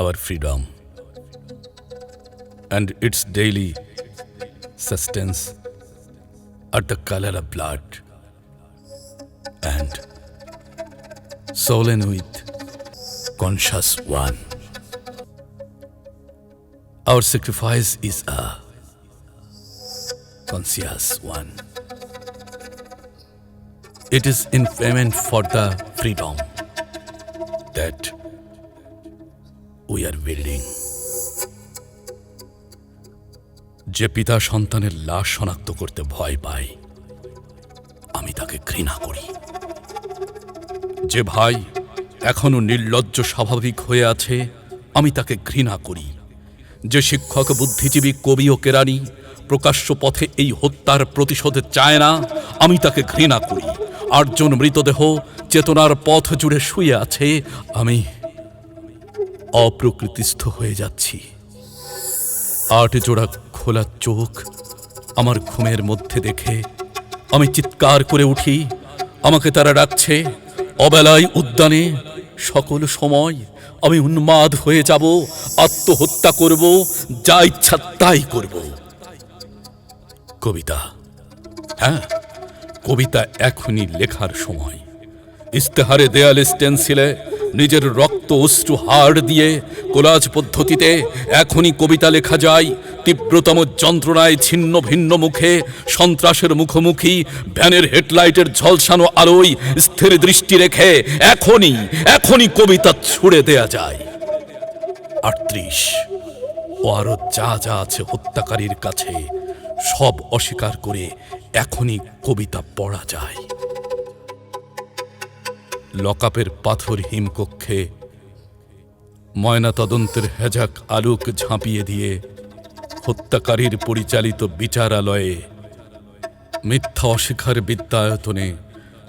our freedom and its daily sustenance are the color of blood and swollen with conscious one. Our sacrifice is a conscious one. It is in payment for the freedom that we are building. যে পিতা সন্তানের লাশ শনাক্ত করতে ভয় পায়, আমি তাকে ঘৃণা করি। যে ভাই এখনও নির্লজ্জ স্বাভাবিক হয়ে আছে, আমি তাকে ঘৃণা করি। যে শিক্ষক, বুদ্ধিজীবী, কবি ও কেরানি প্রকাশ্য পথে এই হত্যার প্রতিশোধ চায় না, আমি তাকে ঘৃণা করি। আটজন মৃতদেহ চেতনার পথ জুড়ে শুয়ে আছে, আমি অপ্রকৃতিস্থ হয়ে যাচ্ছি। আট জোড়া খোলা চোখ আমার ঘুমের মধ্যে দেখে আমি চিৎকার করে উঠি, আমাকে তারা ডাকছে, অবেলায় উদ্যানে সকল সময় আমি উন্মাদ হয়ে যাব, আত্মহত্যা করব, যা ইচ্ছা তাই করব। কবিতা হ্যাঁ কবিতা এখনই লেখার সময়। ইস্তেহারে দেয়ালে স্টেন্সিলে নিজের রক্ত অশ্রু হাড় দিয়ে কোলাজ পদ্ধতিতে এখনই কবিতা লেখা যায়। তীব্রতম যন্ত্রণায় ছিন্ন ভিন্ন মুখে, সন্ত্রাসের মুখোমুখি, ভ্যানের হেডলাইটের ঝলসানো আলোয় স্থির দৃষ্টি রেখে এখনই এখনই কবিতা ছুড়ে দেয়া যায়। আটত্রিশ। ও আরও যা যা আছে হত্যাকারীর কাছে, সব অস্বীকার করে এখনই কবিতা পড়া যায়। লকাপের পাথর হিমকক্ষে ময়না তদন্তের হেজাক আলোক ঝাঁপিয়ে দিয়ে হত্যাকারীর পরিচালিত বিচারালয়ে মিথ্যা অস্বীকার বিদ্যায়তনে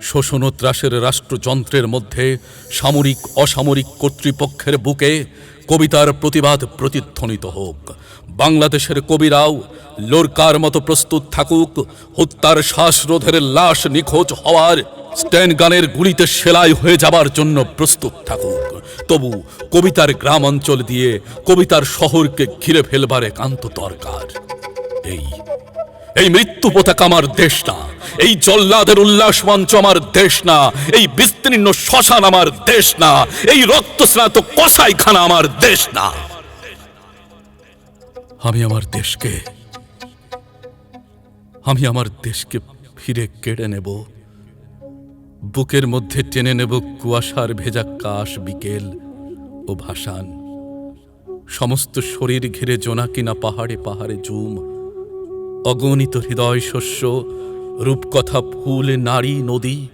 শোষণ ত্রাসের রাষ্ট্রযন্ত্রের মধ্যে সামরিক অসামরিক কর্তৃপক্ষের বুকে কবিতার প্রতিবাদ প্রতিধ্বনিত হোক। বাংলাদেশের কবিরাও লোরকার মতো প্রস্তুত থাকুক। হত্যার শ্বাসরোধের লাশ নিখোঁজ হওয়ার স্ট্যান গানের গুলিতে সেলাই হয়ে যাবার জন্য প্রস্তুত থাকুক। তবু কবিতার গ্রাম অঞ্চল দিয়ে কবিতার শহরকে ঘিরে ফেলবার একান্ত দরকার। এই এই মৃত্যু পতাকা আমার দেশ না, এই জল্লাদের উল্লাস মঞ্চ আমার দেশ না, এই বিস্তীর্ণ শ্মশান আমার দেশ না, এই রক্তস্নাত কসাইখানা আমার দেশ না। আমি আমার দেশকে, আমি আমার দেশকে ফিরে কেড়ে নেব। বুকের মধ্যে টেনে নেব কুয়াশার ভেজা কাশ, বিকেল ও ভাসান। সমস্ত শরীর ঘিরে জোনাকিনা পাহাড়ে পাহাড়ে জুম। অগণিত হৃদয় শস্য, রূপকথা ফুল, নারী, নদী,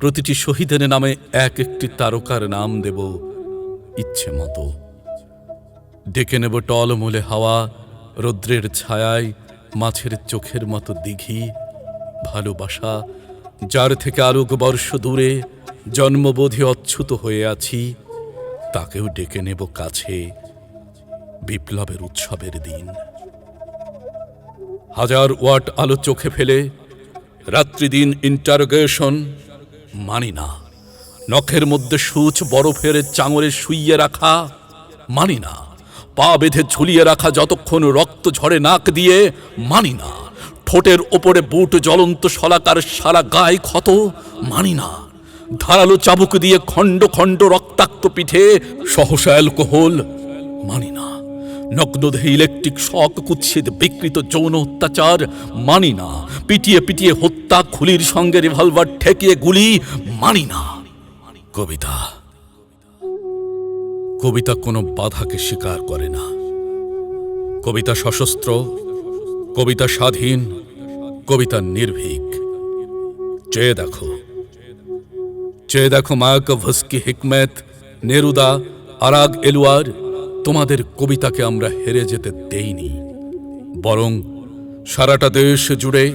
প্রতিটি শহীদের নামে এক একটি তারকার নাম দেব ইচ্ছে মতো। ডেকে নেব টলমলে হাওয়া, রৌদ্রের ছায়ায় মাছের চোখের মতো দিঘি, ভালোবাসা যার থেকে আলোক বর্ষ দূরে জন্মবোধে অচ্ছুত হয়ে আছি, তাকেও ডেকে নেব কাছে বিপ্লবের উৎসবের দিন। হাজার ওয়াট আলো চোখে ফেলে রাত্রিদিন ইন্টারোগেশন মানি না। নখের মধ্যে সূচ বরফের চাঙরে শুইয়ে রাখা মানি না। পা বেঁধে ঝুলিয়ে রাখা যতক্ষণ রক্ত ঝরে নাক দিয়ে মানি না। ঠোঁটের ওপরে বুট জ্বলন্ত শলাকার সারা গায়ে ক্ষত মানি না। ধারালো চাবুক দিয়ে খণ্ড খণ্ড রক্তাক্ত পিঠে সহসা অ্যালকোহল মানি না। নগ্নদেহে ইলেকট্রিক শক, কুৎসিত বিকৃত যৌন অত্যাচার মানি না। পিটিয়ে পিটিয়ে হত্যা, খুলির সঙ্গে রিভলভার ঠেকিয়ে গুলি মানি না। কবিতা কবিতা কোনো বাধাকে স্বীকার করে না। কবিতা সশস্ত্র কবিতা স্বাধীন, কবিতা নির্ভীক। চেয়ে দেখো। চেয়ে দেখো মায়াক ভস্কি হিকমেত, নেরুদা, আরাগ এলুয়ার, তোমাদের কবিতাকে আমরা হেরে যেতে দেইনি। বরং সারাটা দেশ জুড়ে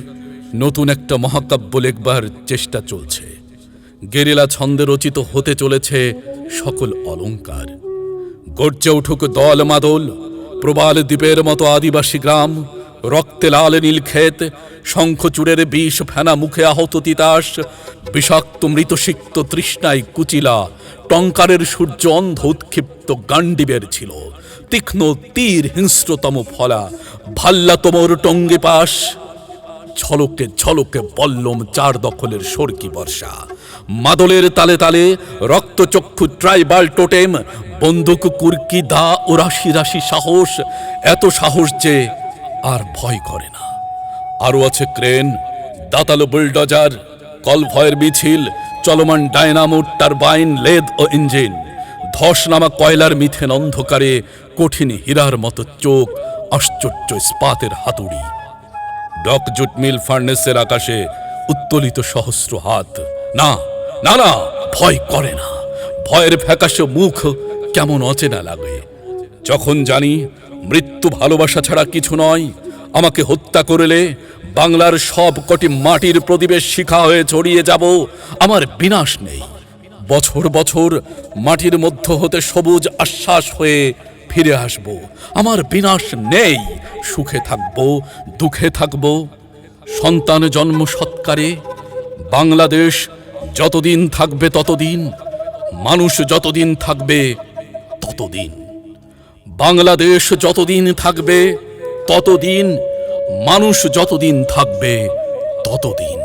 নতুন একটা মহাকাব্য লেখবার চেষ্টা চলছে। গেরিলা ছন্দে রচিত হতে চলেছে সকল অলংকার গর্জে উঠুক দল মাদল, প্রবাল দ্বীপের মতো আদিবাসী গ্রাম রক্তে লাল নীল ক্ষেত, শঙ্খচূড়ের বিষ ফেনা মুখে আহত তিতাস, বিষাক্ত মৃতসিক্ত তৃষ্ণায় কুচিলা, টঙ্কারের সূর্য অন্ধ উৎক্ষিপ্ত গান্ডিবের ছিল, তীক্ষ্ণ তীর হিংস্রতম ফলা, ভাল্লা তোমর টঙ্গি পাশ, ঝলকে ঝলকে বল্লম চার দখলের সরকি বর্ষা, মাদলের তালে তালে রক্তচক্ষু ট্রাইবাল টোটেম, বন্দুক কুর্কি দা ও রাশি রাশি সাহস, এত সাহস যে আর ভয় করে না। আরও আছে ক্রেন, দাতালো বুলডজার, কলভয়ের মিছিল, চলমান ডায়নামো, টারবাইন, লেদ ও ইঞ্জিন। ধস নামা কয়লার মিথেন অন্ধকারে কঠিন হীরার মতো চোখ, আশ্চর্য ইস্পাতের হাতুড়ি। ডক জুট মিল ফার্নেসের আকাশে উত্তোলিত সহস্র হাত। না না না, ভয় করে না। ভয়ের ফ্যাকাশে মুখ কেমন অচেনা লাগে। যখন জানি মৃত্যু ভালোবাসা ছাড়া কিছু নয়। আমাকে হত্যা করলে বাংলার সব কটি মাটির প্রদীপের শিখা হয়ে ছড়িয়ে যাব। আমার বিনাশ নেই। বছর বছর মাটির মধ্য হতে সবুজ আশ্বাস হয়ে ফিরে আসব। আমার বিনাশ নেই। সুখে থাকব, দুঃখে থাকব। সন্তান জন্ম সৎকারে। বাংলাদেশ যতদিন থাকবে ততদিন। মানুষ যতদিন থাকবে ততদিন। বাংলাদেশ যতদিন থাকবে ততদিন মানুষ যতদিন থাকবে ততদিন।